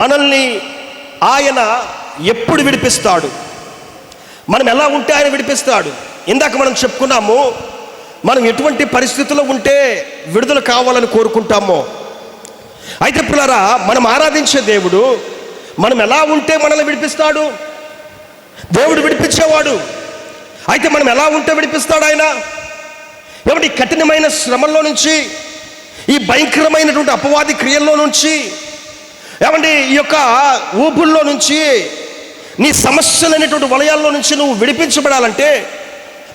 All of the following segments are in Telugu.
మనల్ని ఆయన ఎప్పుడు విడిపిస్తాడు? మనం ఎలా ఉంటే ఆయన విడిపిస్తాడు? ఇందాక మనం చెప్పుకున్నాము మనం ఎటువంటి పరిస్థితుల్లో ఉంటే విడుదల కావాలని కోరుకుంటామో. అయితే పిల్లరా మనం ఆరాధించే దేవుడు మనం ఎలా ఉంటే మనల్ని విడిపిస్తాడు? దేవుడు విడిపించేవాడు. అయితే మనం ఎలా ఉంటే విడిపిస్తాడు ఆయన? ఏమిటి కఠినమైన శ్రమల్లో నుంచి ఈ భయంకరమైనటువంటి అపవాది క్రియల్లో నుంచి ఏమండి ఈ యొక్క ఊపుల్లో నుంచి నీ సమస్యలు అనేటువంటి వలయాల్లో నుంచి నువ్వు విడిపించబడాలంటే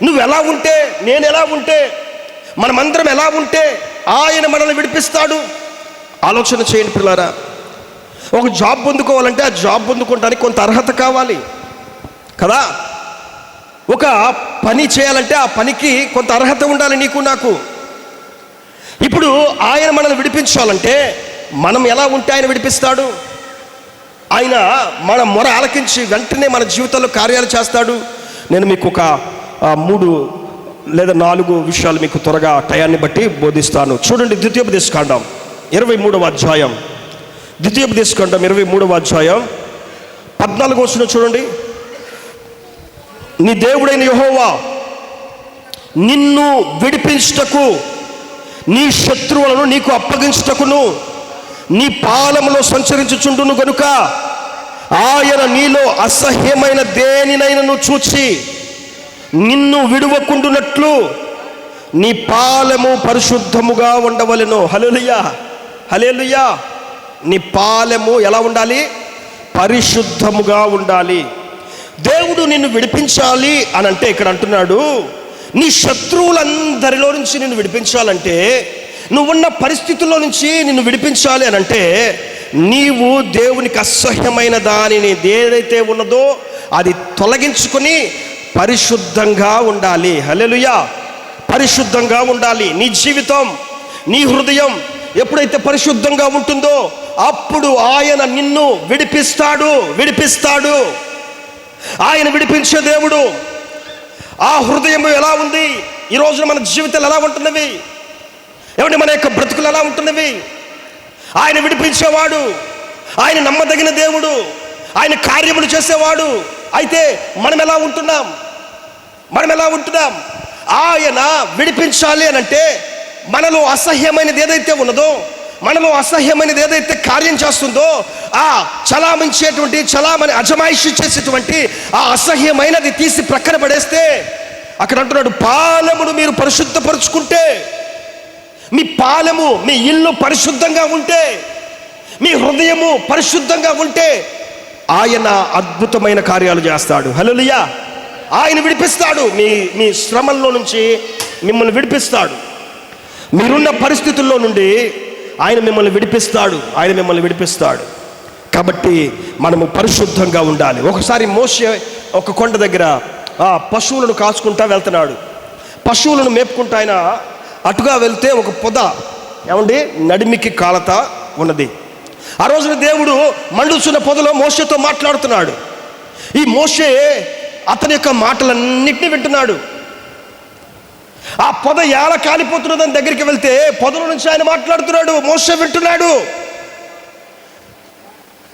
నువ్వు ఎలా ఉంటే నేను ఎలా ఉంటే మనమందరం ఎలా ఉంటే ఆయన మనల్ని విడిపిస్తాడు. ఆలోచన చేయండి పిల్లారా ఒక జాబ్ పొందుకోవాలంటే ఆ జాబ్ పొందుకోవడానికి కొంత అర్హత కావాలి. కదా? ఒక పని చేయాలంటే ఆ పనికి కొంత అర్హత ఉండాలి నీకు నాకు. ఇప్పుడు ఆయన మనల్ని విడిపించాలంటే మనం ఎలా ఉంటే ఆయన విడిపిస్తాడు? ఆయన మన మొర ఆలకించి వెంటనే మన జీవితంలో కార్యాలు చేస్తాడు. నేను మీకు ఒక మూడు లేదా నాలుగు విషయాలు మీకు త్వరగా టయాన్ని బట్టి బోధిస్తాను. చూడండి ద్వితీయోపదేశకాండం ఇరవై మూడవ అధ్యాయం. ద్వితీయోపదేశకాండం ఇరవై మూడవ అధ్యాయం. పద్నాలుగు వచ్చిన చూడండి. నీ దేవుడైన యహోవా నిన్ను విడిపించుటకు నీ శత్రువులను నీకు అప్పగించుటకును నీ పాలములో సంచరించుచుండును గనుక ఆయన నీలో అసహ్యమైన దేనినైనను చూచి నిన్ను విడువకుండునట్లు నీ పాలము పరిశుద్ధముగా ఉండవలెను. హలేలుయా హలేలుయ్యా నీ పాలెము ఎలా ఉండాలి? పరిశుద్ధముగా ఉండాలి. దేవుడు నిన్ను విడిపించాలి అని అంటే ఇక్కడ అంటున్నాడు నీ శత్రువులందరిలో నుంచి నిన్ను విడిపించాలంటే నువ్వున్న పరిస్థితుల్లో నుంచి నిన్ను విడిపించాలి అని అంటే నీవు దేవునికి అసహ్యమైన దానిని ఏదైతే ఉన్నదో అది తొలగించుకొని పరిశుద్ధంగా ఉండాలి. హలెలుయా పరిశుద్ధంగా ఉండాలి. నీ జీవితం నీ హృదయం ఎప్పుడైతే పరిశుద్ధంగా ఉంటుందో అప్పుడు ఆయన నిన్ను విడిపిస్తాడు విడిపిస్తాడు. ఆయన విడిపించే దేవుడు. ఆ హృదయం ఎలా ఉంది? ఈ రోజున మన జీవితాలు ఎలా ఉంటున్నవి? ఏమంటే మన యొక్క బ్రతుకులు అలా ఉంటున్నవి? ఆయన విడిపించేవాడు ఆయన నమ్మదగిన దేవుడు ఆయన కార్యములు చేసేవాడు. అయితే మనం ఎలా ఉంటున్నాం? మనం ఎలా ఉంటున్నాం? ఆయన విడిపించాలి అని అంటే మనలో అసహ్యమైనది ఏదైతే ఉన్నదో మనలో అసహ్యమైనది ఏదైతే కార్యం చేస్తుందో ఆ చలామించేటువంటి చలామని అజమాయిషి చేసేటువంటి ఆ అసహ్యమైనది తీసి ప్రక్కన పడేస్తే అక్కడ అంటున్నాడు పాలమును మీరు పరిశుద్ధపరుచుకుంటే మీ పాలెము మీ ఇల్లు పరిశుద్ధంగా ఉంటే మీ హృదయము పరిశుద్ధంగా ఉంటే ఆయన అద్భుతమైన కార్యాలు చేస్తాడు. హలోలియా ఆయన విడిపిస్తాడు. మీ మీ శ్రమల్లో నుంచి మిమ్మల్ని విడిపిస్తాడు. మీరున్న పరిస్థితుల్లో నుండి ఆయన మిమ్మల్ని విడిపిస్తాడు. ఆయన మిమ్మల్ని విడిపిస్తాడు. కాబట్టి మనము పరిశుద్ధంగా ఉండాలి. ఒకసారి మోసే ఒక కొండ దగ్గర ఆ పశువులను కాచుకుంటా వెళ్తున్నాడు. పశువులను మేపుకుంటా ఆయన అటుగా వెళ్తే ఒక పొద ఏమండి? నడిమికి కాలత ఉన్నది. ఆ రోజున దేవుడు మండుచున్న పొదలో మోసతో మాట్లాడుతున్నాడు. ఈ మోసే అతని యొక్క మాటలన్నింటినీ వింటున్నాడు. ఆ పొద ఎలా కాలిపోతున్నదని దగ్గరికి వెళ్తే పొదల నుంచి ఆయన మాట్లాడుతున్నాడు. మోసే వింటున్నాడు.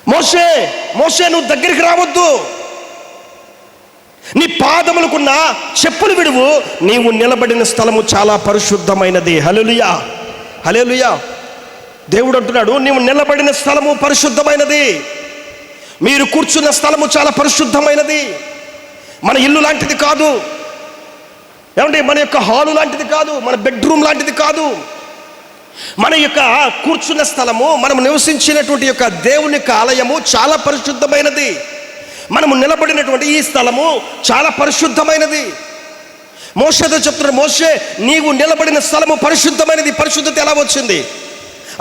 మోసే మోసే నువ్వు దగ్గరికి రావద్దు. నీ పాదములకున్న చెప్పులు విడువు. నీవు నిలబడిన స్థలము చాలా పరిశుద్ధమైనది. హలెలుయా హలేలుయా దేవుడు అంటున్నాడు నీవు నిలబడిన స్థలము పరిశుద్ధమైనది. మీరు కూర్చున్న స్థలము చాలా పరిశుద్ధమైనది. మన ఇల్లు లాంటిది కాదు. ఏమంటే మన యొక్క హాలు లాంటిది కాదు. మన బెడ్రూమ్ లాంటిది కాదు. మన యొక్క కూర్చున్న స్థలము మనం నివసించినటువంటి యొక్క దేవుని యొక్క ఆలయము చాలా పరిశుద్ధమైనది. మనము నిలబడినటువంటి ఈ స్థలము చాలా పరిశుద్ధమైనది. మోషతో చెప్తున్న మోషే నీవు నిలబడిన స్థలము పరిశుద్ధమైనది. పరిశుద్ధత ఎలా వచ్చింది?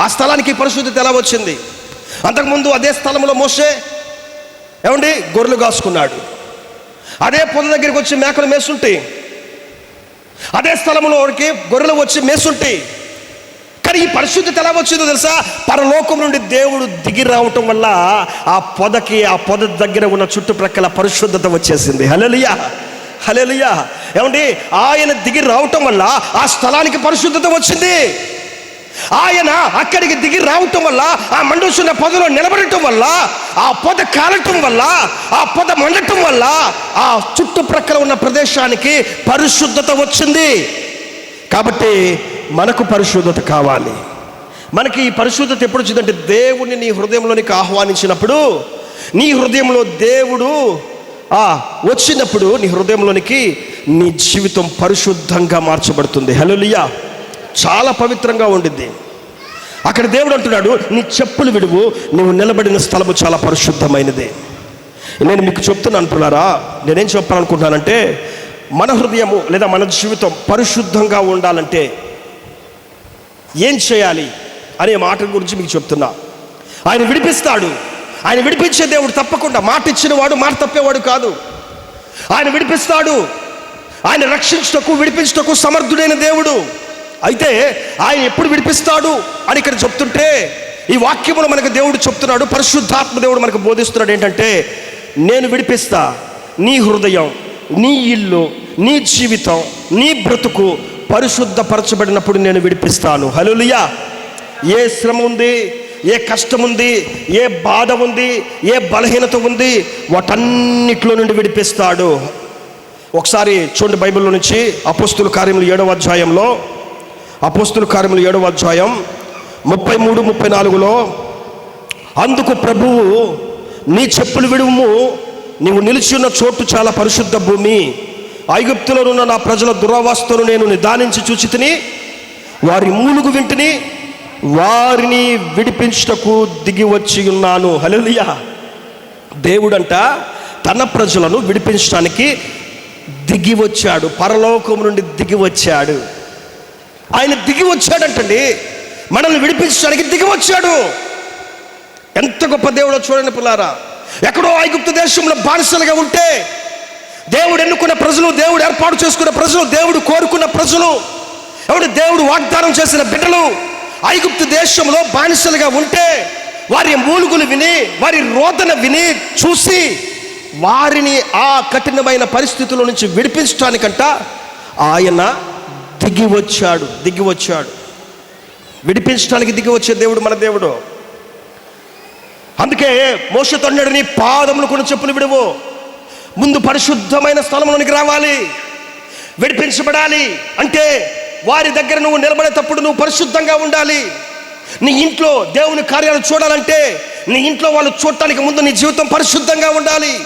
ఆ స్థలానికి పరిశుద్ధత ఎలా వచ్చింది? అంతకుముందు అదే స్థలంలో మోసే ఏమండి? గొర్రెలు కాసుకున్నాడు. అదే పొద దగ్గరికి వచ్చి మేకలు మేసుంటే అదే స్థలంలో గొర్రెలు వచ్చి మేస్తుంటాయి కానీ ఈ పరిశుద్ధత ఎలా వచ్చిందో తెలుసా? పరలోకం నుండి దేవుడు దిగి రావటం వల్ల ఆ పొదకి ఆ పొద దగ్గర ఉన్న చుట్టుప్రక్కల పరిశుద్ధత వచ్చేసింది. హలలియా హలలియా ఏమండి? ఆయన దిగి రావటం వల్ల ఆ స్థలానికి పరిశుద్ధత వచ్చింది. ఆయన అక్కడికి దిగి రావటం వల్ల ఆ మండుస్తున్న పొదలో నిలబడటం వల్ల ఆ పొద కాలటం వల్ల ఆ పొద మండటం వల్ల ఆ చుట్టుప్రక్కల ఉన్న ప్రదేశానికి పరిశుద్ధత వచ్చింది. కాబట్టి మనకు పరిశుద్ధత కావాలి. మనకి ఈ పరిశుద్ధత ఎప్పుడు వచ్చిందంటే దేవుణ్ణి నీ హృదయంలోనికి ఆహ్వానించినప్పుడు నీ హృదయంలో దేవుడు ఆ వచ్చినప్పుడు నీ హృదయంలోనికి నీ జీవితం పరిశుద్ధంగా మార్చబడుతుంది. హలోలియా చాలా పవిత్రంగా ఉండిద్ది. అక్కడ దేవుడు అంటున్నాడు నీ చెప్పులు విడువు నువ్వు నిలబడిన స్థలము చాలా పరిశుద్ధమైనది. నేను మీకు చెప్తున్నాను అంటున్నారా నేనేం చెప్పాలనుకుంటున్నానంటే మన హృదయము లేదా మన జీవితం పరిశుద్ధంగా ఉండాలంటే ఏం చేయాలి అనే మాట గురించి మీకు చెప్తున్నా. ఆయన విడిపిస్తాడు. ఆయన విడిపించే దేవుడు తప్పకుండా మాట ఇచ్చిన వాడు మాట తప్పేవాడు కాదు. ఆయన విడిపిస్తాడు. ఆయన రక్షించటకు విడిపించటకు సమర్థుడైన దేవుడు. అయితే ఆయన ఎప్పుడు విడిపిస్తాడు అని ఇక్కడ చెప్తుంటే ఈ వాక్యములు మనకు దేవుడు చెప్తున్నాడు పరిశుద్ధాత్మ దేవుడు మనకు బోధిస్తున్నాడు ఏంటంటే నేను విడిపిస్తా నీ హృదయం నీ ఇల్లు నీ జీవితం నీ బ్రతుకు పరిశుద్ధపరచబడినప్పుడు నేను విడిపిస్తాను. హలోలియా ఏ శ్రమ ఉంది ఏ కష్టం ఉంది ఏ బాధ ఉంది ఏ బలహీనత ఉంది వాటన్నిటిలో నుండి విడిపిస్తాడు. ఒకసారి చూడండి బైబిల్లో నుంచి అపోస్తుల కార్యములు ఏడవ అధ్యాయంలో. అపోస్తుల కార్యములు ఏడవ అధ్యాయం ముప్పై మూడు ముప్పై నాలుగులో అందుకు ప్రభువు నీ చెప్పులు విడుము నీవు నిలిచి ఉన్న చోటు చాలా పరిశుద్ధ భూమి. ఐగుప్తులనున్న నా ప్రజల దురవస్థను నేను నిదానించి చూచి తిని వారి మూలుగు వింటిని వారిని విడిపించుటకు దిగి వచ్చి ఉన్నాను. హలలియా దేవుడంట తన ప్రజలను విడిపించడానికి దిగి వచ్చాడు పరలోకం నుండి దిగి వచ్చాడు. ఆయన దిగి వచ్చాడంటండి. మనల్ని విడిపించడానికి దిగి వచ్చాడు. ఎంత గొప్ప దేవుడో చూడండి పిల్లారా. ఎక్కడో ఐగుప్తు దేశంలో బానిసలుగా ఉంటే దేవుడు ఎన్నుకున్న ప్రజలు దేవుడు ఏర్పాటు చేసుకున్న ప్రజలు దేవుడు కోరుకున్న ప్రజలు ఎవడు దేవుడు వాగ్దానం చేసిన బిడ్డలు ఐగుప్తు దేశంలో బానిసలుగా ఉంటే వారి మూలుగులు విని వారి రోదన విని చూసి వారిని ఆ కఠినమైన పరిస్థితుల నుంచి విడిపించడానికంట ఆయన దిగి వచ్చాడు దిగి వచ్చాడు. విడిపించడానికి దిగి వచ్చే దేవుడు మన దేవుడు. అందుకే మోసతో నీ పాదములు కొన్ని చెప్పులు విడువు. ముందు పరిశుద్ధమైన స్థలంలోనికి రావాలి. విడిపించబడాలి. అంటే వారి దగ్గర నువ్వు నిలబడేటప్పుడు నువ్వు పరిశుద్ధంగా ఉండాలి. నీ ఇంట్లో దేవుని కార్యాలు చూడాలంటే నీ ఇంట్లో వాళ్ళు చూడటానికి ముందు నీ జీవితం పరిశుద్ధంగా ఉండాలి.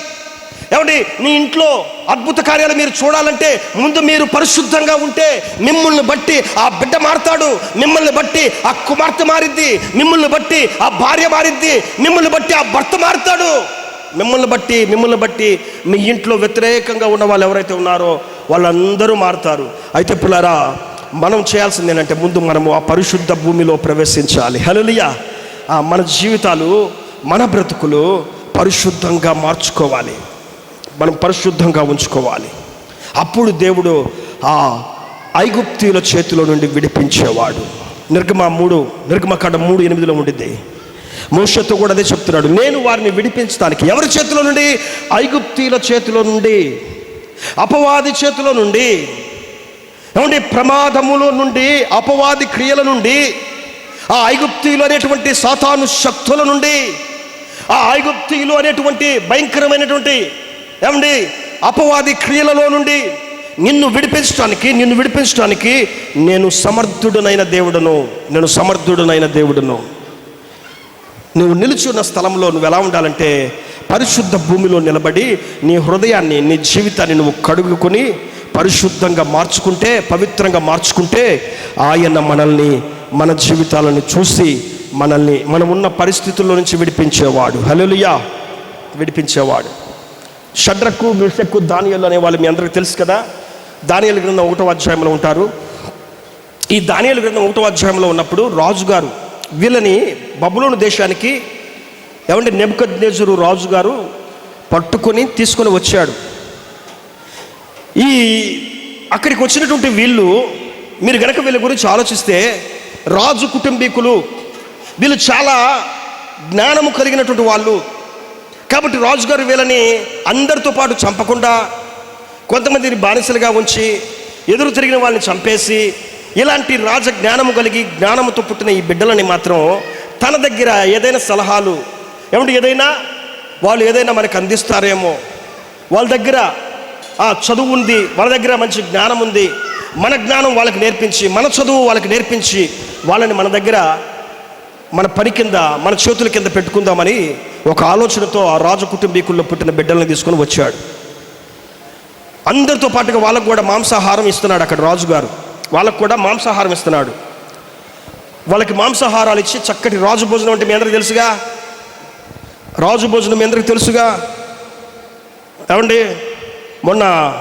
ఏమండి? నీ ఇంట్లో అద్భుత కార్యాలు మీరు చూడాలంటే ముందు మీరు పరిశుద్ధంగా ఉంటే మిమ్మల్ని బట్టి ఆ బిడ్డ మారుతాడు. మిమ్మల్ని బట్టి ఆ కుమార్తె మారిద్ది. మిమ్మల్ని బట్టి ఆ భార్య మారిద్ది. మిమ్మల్ని బట్టి ఆ భర్త మారుతాడు. మిమ్మల్ని బట్టి మిమ్మల్ని బట్టి మీ ఇంట్లో వ్యతిరేకంగా ఉన్న వాళ్ళు ఎవరైతే ఉన్నారో వాళ్ళందరూ మారుతారు. అయితే పిల్లరా మనం చేయాల్సింది ఏంటంటే ముందు మనము ఆ పరిశుద్ధ భూమిలో ప్రవేశించాలి. హలోలియా మన జీవితాలు మన బ్రతుకులు పరిశుద్ధంగా మార్చుకోవాలి. మనం పరిశుద్ధంగా ఉంచుకోవాలి. అప్పుడు దేవుడు ఆ ఐగుప్తీల చేతిలో నుండి విడిపించేవాడు. నిర్గమ మూడు నిర్గమకాండ మూడు ఎనిమిదిలో ఉండిద్ది. మోషతో కూడా అదే చెప్తున్నాడు. నేను వారిని విడిపించడానికి ఎవరి చేతిలో నుండి? ఐగుప్తీల చేతిలో నుండి. అపవాది చేతిలో నుండి. ఏమండి? ప్రమాదముల నుండి అపవాది క్రియల నుండి ఆ ఐగుప్తీలు అనేటువంటి సాతాను శక్తుల నుండి ఆ ఐగుప్తీలు అనేటువంటి భయంకరమైనటువంటి ఏమండి? అపవాది క్రియలలో నుండి నిన్ను విడిపించడానికి నిన్ను విడిపించడానికి నేను సమర్థుడనైన దేవుడను నేను సమర్థుడనైన దేవుడను. నువ్వు నిలిచి ఉన్న స్థలంలో నువ్వు ఎలా ఉండాలంటే పరిశుద్ధ భూమిలో నిలబడి నీ హృదయాన్ని నీ జీవితాన్ని నువ్వు కడుగుకొని పరిశుద్ధంగా మార్చుకుంటే పవిత్రంగా మార్చుకుంటే ఆయన మనల్ని మన జీవితాలను చూసి మనల్ని మనం ఉన్న పరిస్థితుల్లో నుంచి విడిపించేవాడు. హలోలియా విడిపించేవాడు. షడ్రకు మిషక్కు దానియలు అనే వాళ్ళు మీ అందరికీ తెలుసు కదా? దానియలు గ్రంథం ఒకటో అధ్యాయంలో ఉంటారు. ఈ దానియలు గ్రంథం ఒకటో అధ్యాయంలో ఉన్నప్పుడు రాజుగారు వీళ్ళని బబులోను దేశానికి ఏమంటే నెబుకద్నేజరు రాజుగారు పట్టుకొని తీసుకొని వచ్చాడు. ఈ అక్కడికి వచ్చినటువంటి వీళ్ళు మీరు గనక వీళ్ళ గురించి ఆలోచిస్తే రాజు కుటుంబీకులు వీళ్ళు చాలా జ్ఞానము కలిగినటువంటి వాళ్ళు. కాబట్టి రాజుగారు వీళ్ళని అందరితో పాటు చంపకుండా కొంతమందిని బానిసలుగా ఉంచి ఎదురు తిరిగిన వాళ్ళని చంపేసి ఇలాంటి రాజ జ్ఞానము కలిగి జ్ఞానముతో పుట్టిన ఈ బిడ్డలని మాత్రం తన దగ్గర ఏదైనా సలహాలు ఏమంటే ఏదైనా? వాళ్ళు ఏదైనా మనకు అందిస్తారేమో. వాళ్ళ దగ్గర ఆ చదువు ఉంది వాళ్ళ దగ్గర మంచి జ్ఞానం ఉంది. మన జ్ఞానం వాళ్ళకి నేర్పించి మన చదువు వాళ్ళకి నేర్పించి వాళ్ళని మన దగ్గర మన పని కింద మన చేతుల కింద పెట్టుకుందామని ఒక ఆలోచనతో ఆ రాజు కుటుంబీకుల్లో పుట్టిన బిడ్డలను తీసుకొని వచ్చాడు. అందరితో పాటుగా వాళ్ళకు కూడా మాంసాహారం ఇస్తున్నాడు అక్కడ రాజుగారు. వాళ్ళకు కూడా మాంసాహారం ఇస్తున్నాడు. వాళ్ళకి మాంసాహారాలు ఇచ్చి చక్కటి రాజు భోజనం అంటే మీ అందరికీ తెలుసుగా? రాజు భోజనం మీ అందరికీ తెలుసుగా? ఏమండి? మొన్న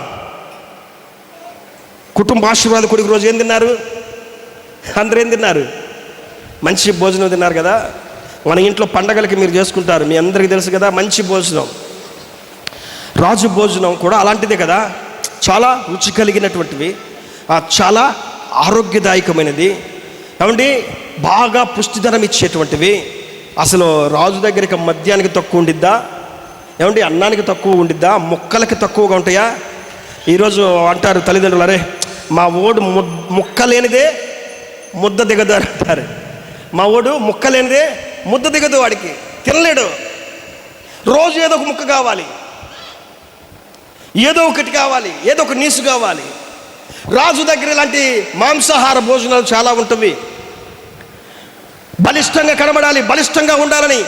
కుటుంబ ఆశీర్వాద కొడుకు రోజు ఏం తిన్నారు? అందరూ ఏం తిన్నారు? మంచి భోజనం తిన్నారు కదా? మన ఇంట్లో పండగలకి మీరు చేసుకుంటారు మీ అందరికీ తెలుసు కదా? మంచి భోజనం. రాజు భోజనం కూడా అలాంటిదే కదా? చాలా రుచి కలిగినటువంటివి. చాలా ఆరోగ్యదాయకమైనది. ఏమండి? బాగా పుష్టిధనం ఇచ్చేటువంటివి. అసలు రాజు దగ్గరికి మద్యానికి తక్కువ ఉండిద్దా? ఏమండి? అన్నానికి తక్కువ ఉండిద్దా? ముక్కలకి తక్కువగా ఉంటాయా? ఈరోజు అంటారు తల్లిదండ్రులు అరే మా ఓడు ము- ముక్క లేనిదే ముద్ద దిగదు అంటారు. మా ఓడు ముక్క లేనిదే ముద్ద దిగదు వాడికి. తినలేడు. రోజు ఏదో ఒక ముక్క కావాలి. ఏదో ఒకటి కావాలి. ఏదో ఒక నీసు కావాలి. రాజు దగ్గర ఇలాంటి మాంసాహార భోజనాలు చాలా ఉంటుంది బలిష్టంగా కనబడాలి బలిష్టంగా ఉండాలని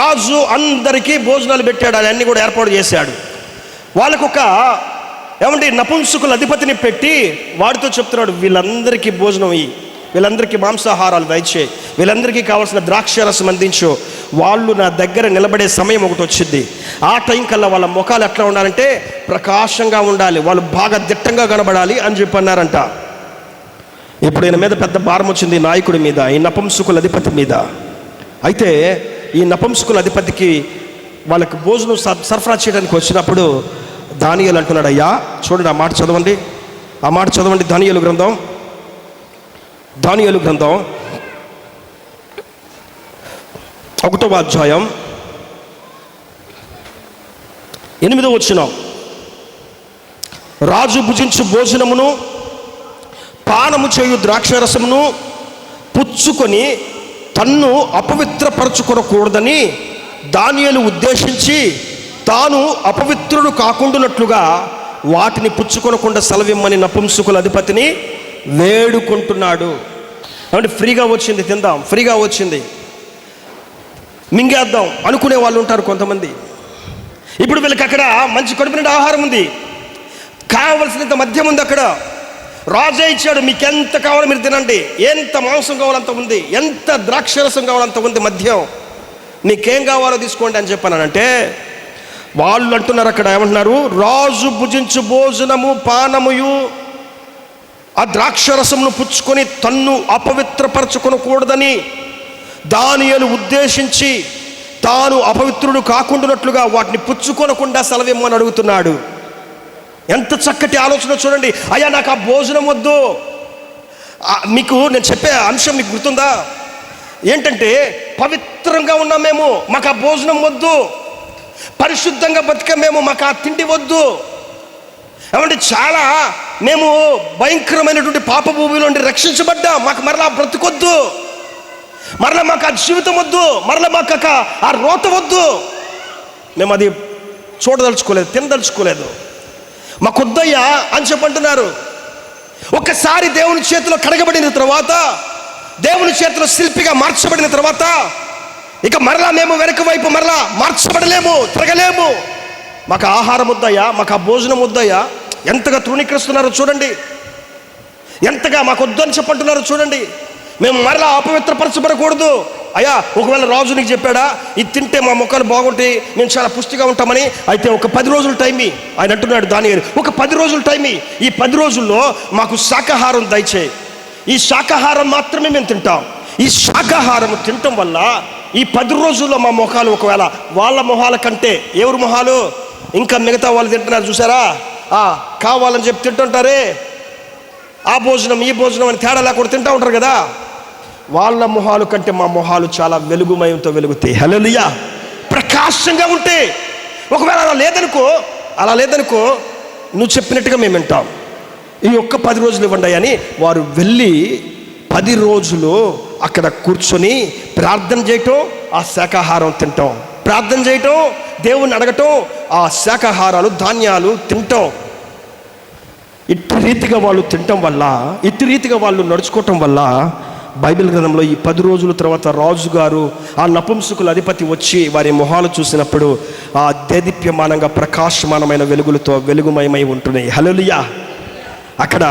రాజు అందరికీ భోజనాలు పెట్టాడు అన్ని కూడా ఏర్పాటు చేశాడు. వాళ్ళకొక ఏమంటే నపుంసకుల అధిపతిని పెట్టి వాడితో చెప్తున్నాడు వీళ్ళందరికీ భోజనం ఇయ్యి. వీళ్ళందరికీ మాంసాహారాలు దయచే వీళ్ళందరికీ కావాల్సిన ద్రాక్షరసం అందించు. వాళ్ళు నా దగ్గర నిలబడే సమయం ఒకటి వచ్చింది. ఆ టైం కల్లా వాళ్ళ ముఖాలు ఎట్లా ఉండాలంటే ప్రకాశంగా ఉండాలి. వాళ్ళు బాగా దిట్టంగా కనబడాలి అని చెప్పి అన్నారంట. ఇప్పుడు ఈయన మీద పెద్ద భారం వచ్చింది ఈ నాయకుడి మీద ఈ నపంసుకుల అధిపతి మీద. అయితే ఈ నపంసుకుల అధిపతికి వాళ్ళకి భోజనం సరఫరా చేయడానికి వచ్చినప్పుడు దానియలు అంటున్నాడు అయ్యా చూడండి ఆ మాట చదవండి. ఆ మాట చదవండి ధనియలు గ్రంథం. దానియలు గ్రంథం ఒకటవ అధ్యాయం ఎనిమిదో వచ్చిన రాజు భుజించు భోజనమును పానము చేయు ద్రాక్షరసమును పుచ్చుకొని తన్ను అపవిత్రపరచుకొనకూడదని దానియలు ఉద్దేశించి తాను అపవిత్రుడు కాకుండానట్లుగా వాటిని పుచ్చుకొనకుండా సెలవిమ్మని నపుంసుకుల అధిపతిని వేడుకుంటున్నాడు. అంటే ఫ్రీగా వచ్చింది తిందాం ఫ్రీగా వచ్చింది. మింగేద్దాం అనుకునే వాళ్ళు ఉంటారు కొంతమంది. ఇప్పుడు వీళ్ళకి అక్కడ మంచి కడుపు నిండా ఆహారం ఉంది. కావలసినంత మద్యం ఉంది అక్కడ. రాజే ఇచ్చాడు మీకు ఎంత కావాలో మీరు తినండి. ఎంత మాంసం కావాలంత ఉంది. ఎంత ద్రాక్షరసం కావాలంత ఉంది మద్యం. నీకేం కావాలో తీసుకోండి అని చెప్పానంటే వాళ్ళు అంటున్నారు అక్కడ ఏమంటున్నారు? రాజు భుజించు భోజనము పానముయు ఆ ద్రాక్షరసమును పుచ్చుకొని తన్ను అపవిత్రపరచుకొనకూడదని దానియలు ఉద్దేశించి తాను అపవిత్రుడు కాకుండానట్లుగా వాటిని పుచ్చుకొనకుండా సెలవిమ్మని అడుగుతున్నాడు. ఎంత చక్కటి ఆలోచన చూడండి. అయ్యా నాకు ఆ భోజనం వద్దు. మీకు నేను చెప్పే అంశం మీకు గుర్తుందా? ఏంటంటే పవిత్రంగా ఉన్నాం మేము మాకు ఆ భోజనం వద్దు. పరిశుద్ధంగా బతికాం మేము మాకు ఆ తిండి వద్దు. ఏమంటే చాలా మేము భయంకరమైనటువంటి పాప భూమి నుండి రక్షించబడ్డాం. మాకు మరలా బ్రతుకొద్దు. మరలా మాకు ఆ జీవితం వద్దు. మరలా మాకు ఆ- ఆ రోత వద్దు. మేము అది చూడదలుచుకోలేదు తినదలుచుకోలేదు. మాకొద్దయ్యా అని చెప్పంటున్నారు ఒక్కసారి దేవుని చేతిలో కడగబడిన తర్వాత దేవుని చేతిలో శిల్పిగా మార్చబడిన తర్వాత ఇక మరలా మేము వెనక వైపు మరలా మార్చబడలేము తిరగలేము. మాకు ఆహారం వద్దయ్యా మాకు ఆ భోజనం వద్దయ్యా ఎంతగా తృణీకరిస్తున్నారో చూడండి. ఎంతగా మాకు వద్దని చెప్పంటున్నారో చూడండి. మేము మరలా అపవిత్రపరచబడకూడదు. అయ్యా ఒకవేళ రాజు నీకు చెప్పాడా ఇది తింటే మా మొక్కలు బాగుంటాయి మేము చాలా పుష్టిగా ఉంటామని అయితే ఒక పది రోజులు టైమి ఆయన అంటున్నాడు దాని ఒక పది రోజులు టైం ఈ పది రోజుల్లో మాకు శాకాహారం దయచేయి ఈ శాకాహారం మాత్రమే మేము తింటాం. ఈ శాకాహారం తినటం వల్ల ఈ పది రోజుల్లో మా మొహాలు ఒకవేళ వాళ్ళ మొహాల కంటే ఎవరి మొహాలు ఇంకా మిగతా వాళ్ళు తింటున్నారు చూసారా? ఆ, కావాలని చెప్పి తింటుంటారే. ఆ భోజనం ఈ భోజనం అని తేడా లేకుండా తింటూ ఉంటారు కదా. వాళ్ళ మొహాలు కంటే మా మొహాలు చాలా వెలుగుమయంతో వెలుగుతాయి. హలోలియా ప్రకాశంగా ఉంటే ఒకవేళ అలా లేదనుకో అలా లేదనుకో నువ్వు చెప్పినట్టుగా మేము వింటాం. ఈ ఒక్క పది రోజులు ఇవ్వండి అని వారు వెళ్ళి పది రోజులు అక్కడ కూర్చొని ప్రార్థన చేయటం ఆ శాకాహారం తింటాం. ప్రార్థన చేయటం దేవుణ్ణి అడగటం ఆ శాకాహారాలు ధాన్యాలు తింటాం. ఇట్టి రీతిగా వాళ్ళు తినటం వల్ల ఇట్టి రీతిగా వాళ్ళు నడుచుకోవటం వల్ల బైబిల్ గ్రంథంలో ఈ పది రోజుల తర్వాత రాజు గారు ఆ నపుంసకుల అధిపతి వచ్చి వారి మొహాలు చూసినప్పుడు ఆ దేదీప్యమానంగా ప్రకాశమానమైన వెలుగులతో వెలుగుమయమై ఉంటున్నాయి. హలోలియా అక్కడ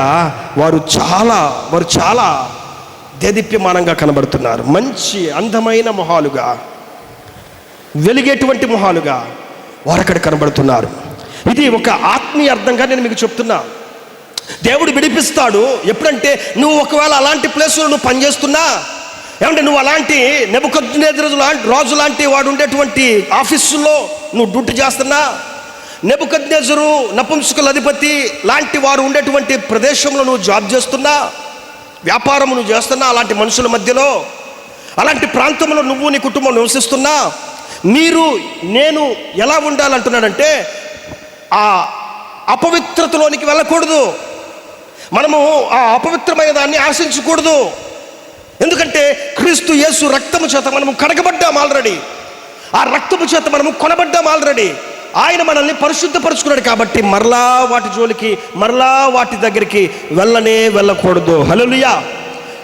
వారు చాలా వారు చాలా దేదీప్యమానంగా కనబడుతున్నారు. మంచి అందమైన మొహాలుగా. వెలిగేటువంటి మొహాలుగా వారు అక్కడ కనబడుతున్నారు. ఇది ఒక ఆత్మీయ అర్థంగా నేను మీకు చెప్తున్నా. దేవుడు విడిపిస్తాడు. ఎప్పుడంటే నువ్వు ఒకవేళ అలాంటి ప్లేస్లో నువ్వు పనిచేస్తున్నా ఏమంటే నువ్వు అలాంటి నెబుకద్నేజరు లాంటి రాజు లాంటి వాడు ఉండేటువంటి ఆఫీసులో నువ్వు డ్యూటీ చేస్తున్నా నెబుకద్నేజరు నపుంసకుల అధిపతి లాంటి వారు ఉండేటువంటి ప్రదేశంలో నువ్వు జాబ్ చేస్తున్నా వ్యాపారం నువ్వు చేస్తున్నా అలాంటి మనుషుల మధ్యలో అలాంటి ప్రాంతంలో నువ్వు నీ కుటుంబం నివసిస్తున్నా మీరు నేను ఎలా ఉండాలంటున్నాడంటే ఆ అపవిత్రతలోనికి వెళ్ళకూడదు. మనము ఆ అపవిత్రమైన దాన్ని ఆశించకూడదు. ఎందుకంటే క్రీస్తు యేసు రక్తము చేత మనము కడగబడ్డాం ఆల్రెడీ. ఆ రక్తము చేత మనము కొనబడ్డాం ఆల్రెడీ. ఆయన మనల్ని పరిశుద్ధపరుచుకున్నాడు కాబట్టి మరలా వాటి జోలికి మరలా వాటి దగ్గరికి వెళ్ళనే వెళ్ళకూడదు. హలోలుయా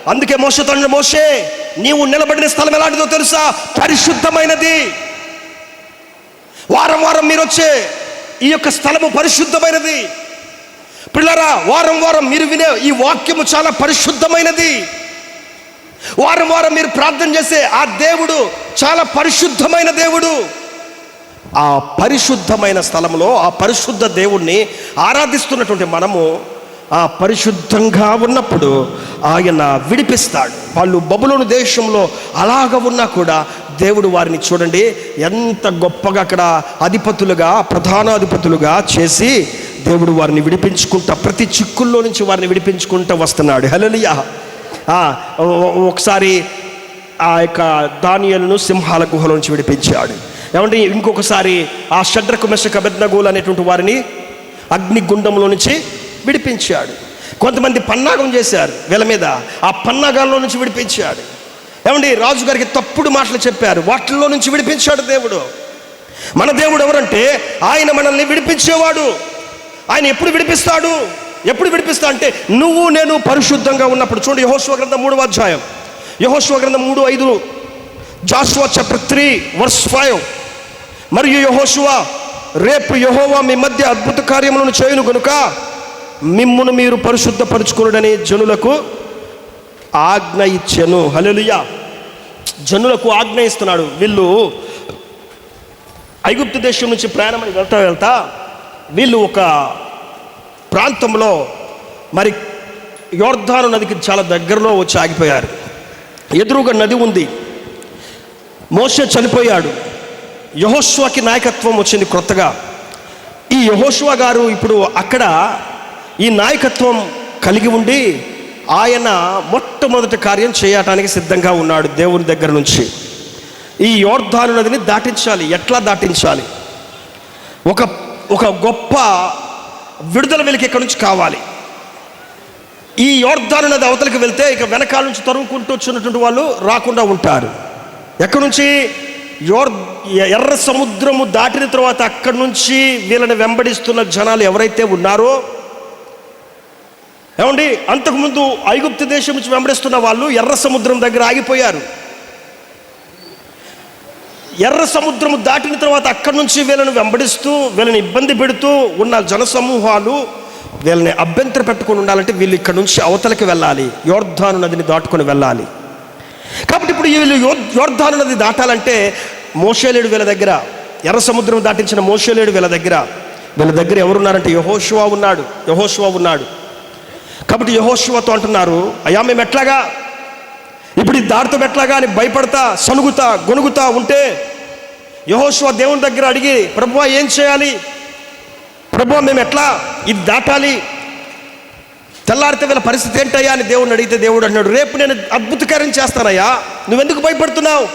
అందుకే మోస తండ్రి మోసే. నీవు నిలబడిన స్థలం ఎలాంటిదో తెలుసా? పరిశుద్ధమైనది. వారం వారం మీరు వచ్చే ఈ యొక్క స్థలము పరిశుద్ధమైనది. పిల్లరా వారం వారం మీరు వినే ఈ వాక్యము చాలా పరిశుద్ధమైనది. వారం వారం మీరు ప్రార్థన చేసే ఆ దేవుడు చాలా పరిశుద్ధమైన దేవుడు. ఆ పరిశుద్ధమైన స్థలంలో ఆ పరిశుద్ధ దేవుణ్ణి ఆరాధిస్తున్నటువంటి మనము ఆ పరిశుద్ధంగా ఉన్నప్పుడు ఆయన విడిపిస్తాడు. వాళ్ళు బబులోని దేశంలో అలాగ ఉన్నా కూడా దేవుడు వారిని చూడండి ఎంత గొప్పగా అక్కడ అధిపతులుగా ప్రధాన అధిపతులుగా చేసి దేవుడు వారిని విడిపించుకుంటా ప్రతి చిక్కుల్లో నుంచి వారిని విడిపించుకుంటూ వస్తున్నాడు. హలలియా ఒకసారి ఆ యొక్క దానియలను సింహాల గుహలో నుంచి విడిపించాడు. ఏమంటే ఇంకొకసారి ఆ షడ్రకు మెషక బెద్నగోలు అనేటువంటి వారిని అగ్నిగుండంలో నుంచి విడిపించాడు. కొంతమంది పన్నాగం చేశారు వీళ్ళ మీద. ఆ పన్నాగాల్లో నుంచి విడిపించాడు. ఏమండి? రాజుగారికి తప్పుడు మాటలు చెప్పారు. వాటిల్లో నుంచి విడిపించాడు దేవుడు. మన దేవుడు ఎవరంటే ఆయన మనల్ని విడిపించేవాడు. ఆయన ఎప్పుడు విడిపిస్తాడు? ఎప్పుడు విడిపిస్తా అంటే నువ్వు నేను పరిశుద్ధంగా ఉన్నప్పుడు. చూడండి యహోశ్వ గ్రంథం మూడవ అధ్యాయం. యహోశ్వ గ్రంథం మూడు ఐదు Joshua chapter three verse five మరియు యహోశువ రేపు యహోవా మీ మధ్య అద్భుత కార్యములను చేయను కనుక మిమ్మును మీరు పరిశుద్ధపరచుకునుడని జనులకు ఆజ్ఞ ఇచ్చెను. హలలుయా జనులకు ఆజ్ఞ ఇస్తున్నాడు. వీళ్ళు ఐగుప్తు దేశం నుంచి ప్రయాణమని వెళ్తా వెళ్తా వీళ్ళు ఒక ప్రాంతంలో మరి యోర్ధాను నదికి చాలా దగ్గరలో వచ్చి ఆగిపోయారు. ఎదురుగా నది ఉంది. మోసే చనిపోయాడు. యహోష్వాకి నాయకత్వం వచ్చింది కొత్తగా ఈ యహోష్వా గారు ఇప్పుడు అక్కడ ఈ నాయకత్వం కలిగి ఉండి ఆయన మొట్టమొదటి కార్యం చేయటానికి సిద్ధంగా ఉన్నాడు దేవుని దగ్గర నుంచి. ఈ యోర్ధాను నదిని దాటించాలి. ఎట్లా దాటించాలి? ఒక ఒక గొప్ప విడుదల వెలికి ఇక్కడి నుంచి కావాలి. ఈ యోర్ధాను నది అవతలికి వెళ్తే ఇక వెనకాల నుంచి తరుముకుంటూ వచ్చినటువంటి వాళ్ళు రాకుండా ఉంటారు. ఎక్కడి నుంచి? యోర్ ఎర్ర సముద్రము దాటిన తర్వాత అక్కడి నుంచి వీళ్ళని వెంబడిస్తున్న జనాలు ఎవరైతే ఉన్నారో ఏమండి అంతకుముందు ఐగుప్తు దేశం నుంచి వెంబడిస్తున్న వాళ్ళు ఎర్ర సముద్రం దగ్గర ఆగిపోయారు. ఎర్ర సముద్రము దాటిన తర్వాత అక్కడి నుంచి వీళ్ళని వెంబడిస్తూ వీళ్ళని ఇబ్బంది పెడుతూ ఉన్న జనసమూహాలు వీళ్ళని అభ్యంతర పెట్టుకొని ఉండాలంటే వీళ్ళు ఇక్కడ నుంచి అవతలకి వెళ్ళాలి యోర్ధాను నదిని దాటుకొని వెళ్ళాలి. కాబట్టి ఇప్పుడు వీళ్ళు యో యోర్ధాను నది దాటాలంటే మోషేలేడు వీళ్ళ దగ్గర ఎర్ర సముద్రం దాటించిన మోషేలేడు వీళ్ళ దగ్గర వీళ్ళ దగ్గర ఎవరున్నారంటే యహోశివా ఉన్నాడు యహోశివా ఉన్నాడు. కాబట్టి యహోశివతో అంటున్నారు అయ్యా మేము ఎట్లాగా? ఇప్పుడు ఈ దారితో ఎట్లాగా అని భయపడతా సనుగుతా గొనుగుతా ఉంటే యహోశివ దేవుని దగ్గర అడిగి ప్రభు ఏం చేయాలి? ప్రభు మేము ఎట్లా ఇది దాటాలి? తెల్లారితే వీళ్ళ పరిస్థితి ఏంటయ్యా? అని దేవుడిని అడిగితే దేవుడు అన్నాడు రేపు నేను అద్భుతకార్యం చేస్తానయ్యా నువ్వెందుకు భయపడుతున్నావు?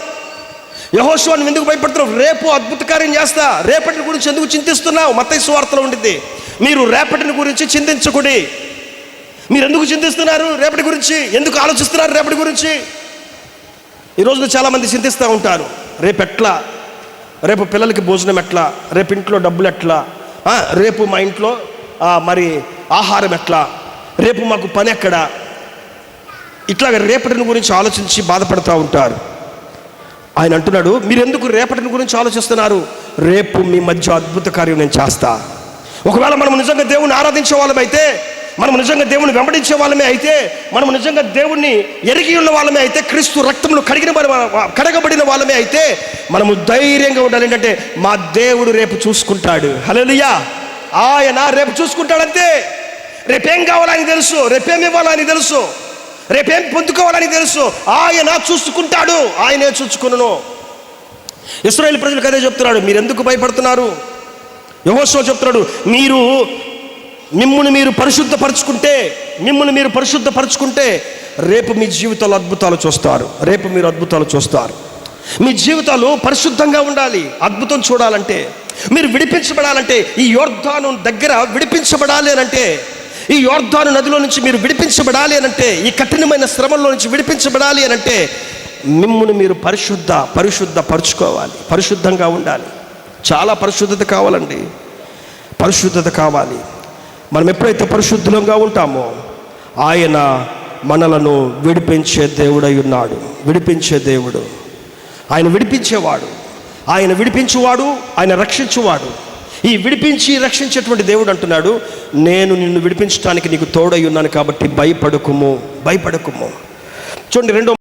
యహోశివ నువ్వు ఎందుకు భయపడుతున్నావు? రేపు అద్భుతకార్యం చేస్తా రేపటిని గురించి ఎందుకు చింతిస్తున్నావు? మత్తయి సువార్తలో ఉండింది మీరు రేపటిని గురించి చింతించకూడి మీరు ఎందుకు చింతిస్తున్నారు రేపటి గురించి? ఎందుకు ఆలోచిస్తున్నారు రేపటి గురించి? ఈ రోజున చాలామంది చింతిస్తూ ఉంటారు. రేపు ఎట్లా? రేపు పిల్లలకి భోజనం ఎట్లా? రేపు ఇంట్లో డబ్బులు ఎట్లా? రేపు మా ఇంట్లో మరి ఆహారం ఎట్లా? రేపు మాకు పని ఎక్కడ? ఇట్లాగ రేపటిని గురించి ఆలోచించి బాధపడుతూ ఉంటారు. ఆయన అంటున్నాడు మీరు ఎందుకు రేపటిని గురించి ఆలోచిస్తున్నారు? రేపు మీ మధ్య అద్భుత కార్యం నేను చేస్తా. ఒకవేళ మనం నిజంగా దేవుని ఆరాధించే వాళ్ళమైతే మనం నిజంగా దేవుని వెంబడించే వాళ్ళమే అయితే మనం నిజంగా దేవుణ్ణి ఎరిగి ఉన్న వాళ్ళమే అయితే క్రీస్తు రక్తంలో కడిగిన కడగబడిన వాళ్ళమే అయితే మనము ధైర్యంగా ఉండాలి. ఏంటంటే మా దేవుడు రేపు చూసుకుంటాడు. హలోలియా ఆయన రేపు చూసుకుంటాడంతే. రేపేం కావాలని తెలుసు? రేపేం ఇవ్వాలని తెలుసు? రేపేం పొందుకోవాలని తెలుసు? ఆయన చూసుకుంటాడు. ఆయనే చూసుకును. ఇస్రాయేల్ ప్రజలకు అదే చెప్తున్నాడు. మీరు ఎందుకు భయపడుతున్నారు? యహోశ్వ చెప్తున్నాడు. మీరు మిమ్మల్ని మీరు పరిశుద్ధపరచుకుంటే మిమ్మల్ని మీరు పరిశుద్ధపరచుకుంటే రేపు మీ జీవితాలు అద్భుతాలు చూస్తారు. రేపు మీరు అద్భుతాలు చూస్తారు. మీ జీవితాలు పరిశుద్ధంగా ఉండాలి. అద్భుతం చూడాలంటే మీరు విడిపించబడాలంటే ఈ యోర్ధాను దగ్గర విడిపించబడాలి అని అంటే ఈ యోర్ధాను నదిలో నుంచి మీరు విడిపించబడాలి అని అంటే ఈ కఠినమైన శ్రమంలో నుంచి విడిపించబడాలి అని అంటే మిమ్మును మీరు పరిశుద్ధ పరిశుద్ధ పరుచుకోవాలి పరిశుద్ధంగా ఉండాలి. చాలా పరిశుద్ధత కావాలండి. పరిశుద్ధత కావాలి. మనం ఎప్పుడైతే పరిశుద్ధంగా ఉంటామో ఆయన మనలను విడిపించే దేవుడై ఉన్నాడు. విడిపించే దేవుడు. ఆయన విడిపించేవాడు. ఆయన విడిపించువాడు ఆయన రక్షించువాడు. ఈ విడిపించి రక్షించేటువంటి దేవుడు అంటున్నాడు నేను నిన్ను విడిపించడానికి నీకు తోడై ఉన్నాను కాబట్టి భయపడకుము భయపడకుము. చూడండి రెండో